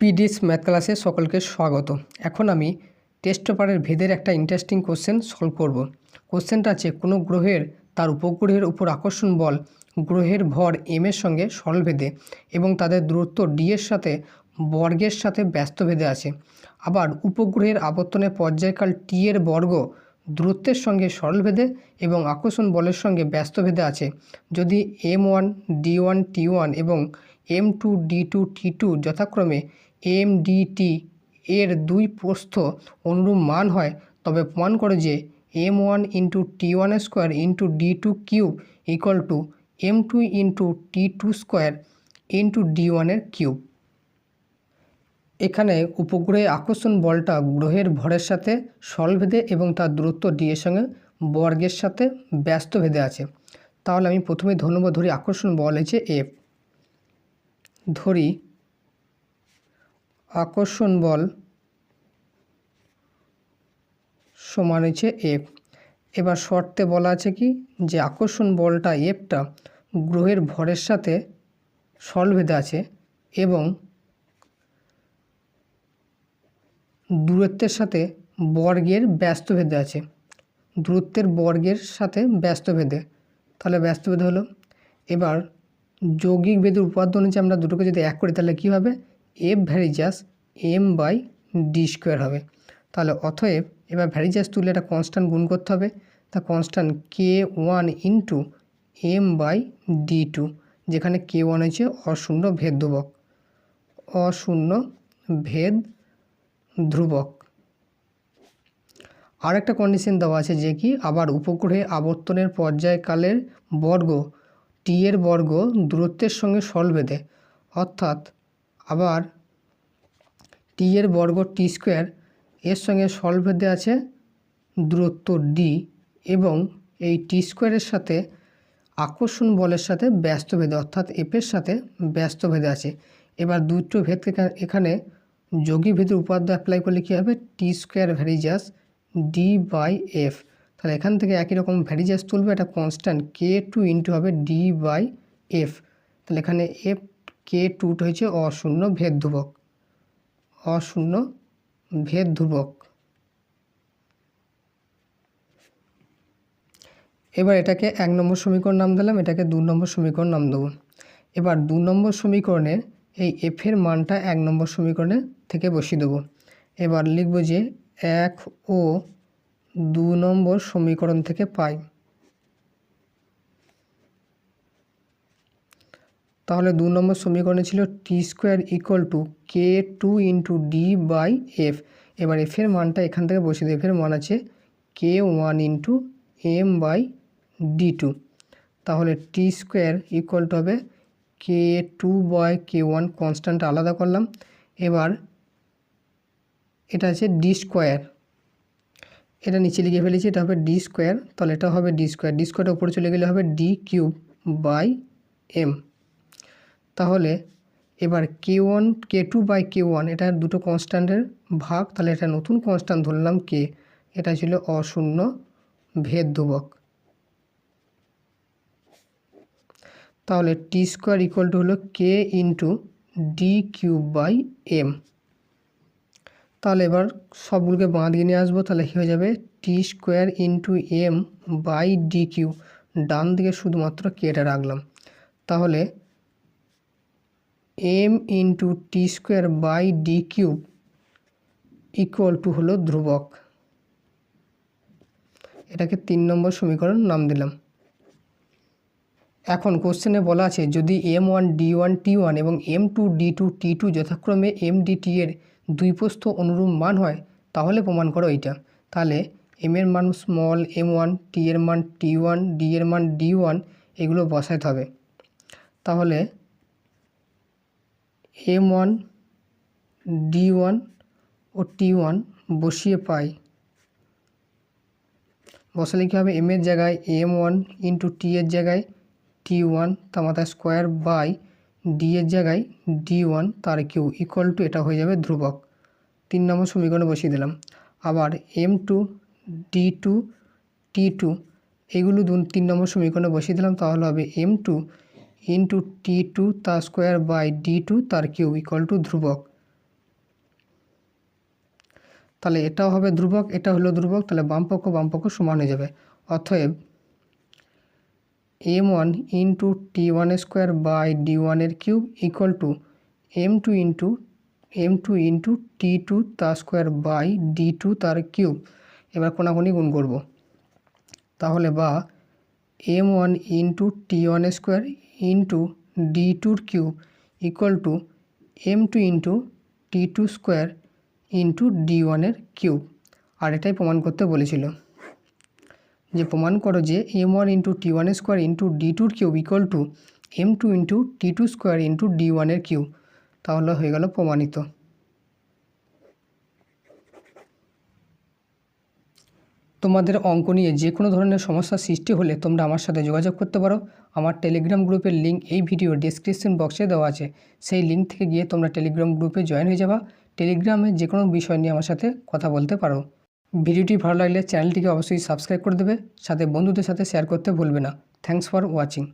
পিডিস math ক্লাসে সকলকে স্বাগত। এখন আমি টেস্ট পেপারের ভেদের একটা ইন্টারেস্টিং কোশ্চেন সলভ করব। কোশ্চেনটা আছে কোনো গ্রহের তার উপগ্রহের উপর আকর্ষণ বল গ্রহের ভর এম এর সঙ্গে সরলভেদে এবং তাদের দূরত্ব ডি এর সাথে বর্গের সাথে ব্যস্ত ভেদে আছে। আবার উপগ্রহের আবর্তনের পর্যায়কাল টি এর বর্গ দূরত্বের সঙ্গে সরলভেদে এবং আকর্ষণ বলের সঙ্গে ব্যস্ত ভেদে আছে। যদি M one D one T one এবং M two D two T two যথাক্রমে এম ডি টি এর দুই প্রস্থ অনুরূপ মান হয়। তবে প্রমাণ করে যে M one into T one square into D two cube equal to M two into T two square into D ওয়ানের কিউব। এখানে উপগ্রহে আকর্ষণ বলটা গ্রহের ভরের সাথে সলভেদে এবং তার দূরত্ব ডি এর সঙ্গে বর্গের সাথে ব্যস্ত ভেদে আছে। তাহলে আমি প্রথমে ধন্যবাদ ধরি আকর্ষণ বল হচ্ছে এফ ধরি আকর্ষণ বল সমান হচ্ছে এফ এবার শর্তে বলা আছে কি? যে আকর্ষণ বলটা এফটা গ্রহের ভরের সাথে সলভেদে আছে এবং দূরত্বের সাথে বর্গের ব্যস্তভেদে আছে। দূরত্বের বর্গের সাথে ব্যস্তভেদে। তাহলে ব্যস্তভেদে হলো। এবার যৌগিক ভেদের উপাদ্য অনুযায়ী আমরা দুটোকে যদি এক করি, তাহলে কী হবে? F varies as M by D square হবে। তাহলে অতএব এবার ভ্যারিজাস তুলে একটা কনস্ট্যান্ট গুণ করতে হবে। তা constant K one into M by D two যেখানে কে ওয়ান হচ্ছে অশূন্য ভেদ ধ্রুবক অশূন্য ভেদ ধ্রুবক আর একটা কন্ডিশন দেওয়া আছে যে কি, আবার উপগ্রহে আবর্তনের পর্যায়কালের বর্গ টি এর বর্গ দূরত্বের সঙ্গে সলভেদে, অর্থাৎ আবার টি এর বর্গ টি স্কোয়ার এর সঙ্গে সলভেদে আছে দূরত্ব ডি এবং এই টি স্কোয়ারের সাথে আকর্ষণ বলের সাথে ব্যস্তভেদে, অর্থাৎ এফের সাথে ব্যস্তভেদে আছে। এবার দুটো ভেদকে এখানে যোগী ভেদের উপাদ্য অ্যাপ্লাই করলে কী হবে? T square varies as D by F তাহলে এখান থেকে একই রকম ভ্যারিজাস তুলবে একটা কনস্ট্যান্ট কে টু ইন্টু হবে ডি বাই এফ তাহলে এখানে এফ কে টুটা হয়েছে? অশূন্য ভেদ ধ্রুবক। অশূন্য ভেদ ধ্রুবক। এবার এটাকে এক নম্বর সমীকরণ নাম দিলাম, এটাকে দু নম্বর সমীকরণ নাম দেবো। এবার দু নম্বর সমীকরণের এই এফের মানটা এক নম্বর সমীকরণে থেকে বসিয়ে দেবো। এবার লিখব যে এক ও দু নম্বর সমীকরণ থেকে পাই। তাহলে দু নম্বর সমীকরণে ছিল T square equal to K two into D by F. এবার এফের মানটা এখান থেকে বসিয়ে দেবে এফের মান আছে K one into M by D two. তাহলে টি স্কোয়ার ইকুয়াল টু হবে K two by K one, constant আলাদা করলাম। এবার এটা আছে ডি স্কোয়ার। এটা নিচে লিখে ফেলেছি, এটা হবে ডি স্কোয়ার। তাহলে এটা হবে ডি স্কোয়ার। ডি স্কোয়ারটা উপরে চলে গেলে হবে ডি কিউব বাই এম। তাহলে এবার K one K two by K one এটা দুটো কনস্ট্যান্টের ভাগ, তাহলে এটা নতুন কনস্ট্যান্ট ধরলাম কে এটা ছিল অশূন্য ভেদ ধ্রুবক। তাহলে টি স্কোয়ার ইকুয়াল টু হলো K into D cube by M তাহলে এবার সবগুলোকে বাঁ দিকে নিয়ে আসব, তাহলে কী হয়ে যাবে? T square into M by D cube ডান দিকে শুধুমাত্র কেটা রাখলাম। তাহলে M into T square by D cube equal to হলো ধ্রুবক। এটাকে তিন নম্বর সমীকরণ নাম দিলাম। এখন কোশ্চেনে বলা আছে, যদি M one D one T one এবং M two D two T two যথাক্রমে এম ডি টি এর দুই প্রস্থ অনুরূপ মান হয়, তাহলে প্রমাণ করো এইটা। তাহলে এম এর মান স্মল এম ওয়ান টি এর মান টি ওয়ান ডি এর মান ডি ওয়ান এগুলো বসাইতে হবে। তাহলে এম ওয়ান ডি ওয়ান ও টি ওয়ান বসিয়ে পাই। বসালে কী হবে? এম এর জায়গায় এম ওয়ান ইন্টু টি এর জায়গায় টি ওয়ান তার মাথায় স্কোয়ার বাই ডি এর জায়গায় ডি ওয়ান তার কিউ ইকুয়াল টু এটা হয়ে যাবে ধ্রুবক। তিন নম্বর সমীকরণে বসিয়ে দিলাম। আবার M two, D two, T two, এগুলো তিন নম্বর সমীকরণে বসিয়ে দিলাম, তাহলে হবে M two into T two তার স্কোয়ার বাই ডি টু তার কিউ ইকুয়াল টু ধ্রুবক। তাহলে এটাও হবে ধ্রুবক, এটা হলো ধ্রুবক, তাহলে বাম পক্ষ বাম পক্ষ সমান হয়ে যাবে। অতএব M one into T one square by D ওয়ানের cube equal to M two into, M two into T two তার স্কোয়ার বাই ডি টু তার কিউব। এবার কোনাকুনি গুণ করব। তাহলে বা M one into T one square into D tour cube equal to M two into T two square into D ওয়ানের cube. আর এটাই প্রমাণ করতে বলেছিল। যে প্রমাণ করো যে এম ওয়ান ইন্টু টি ওয়ানের square into D tour cube equal to M two into T two square into D ওয়ানের কিউব। তাহলে হয়ে গেল প্রমাণিত। তোমাদের অঙ্ক নিয়ে যে কোনো ধরনের সমস্যার সৃষ্টি হলে তোমরা আমার সাথে যোগাযোগ করতে পারো। আমার টেলিগ্রাম গ্রুপের লিঙ্ক এই ভিডিও ডিসক্রিপশন বক্সে দেওয়া আছে। সেই লিঙ্ক থেকে গিয়ে তোমরা টেলিগ্রাম গ্রুপে জয়েন হয়ে যাবা। টেলিগ্রামে যে কোনো বিষয় নিয়ে আমার সাথে কথা বলতে পারো। ভিডিওটি ভালো লাগলে চ্যানেলটিকে অবশ্যই সাবস্ক্রাইব করে দেবে। সাথে বন্ধুদের সাথে শেয়ার করতে ভুলবে না। Thanks for watching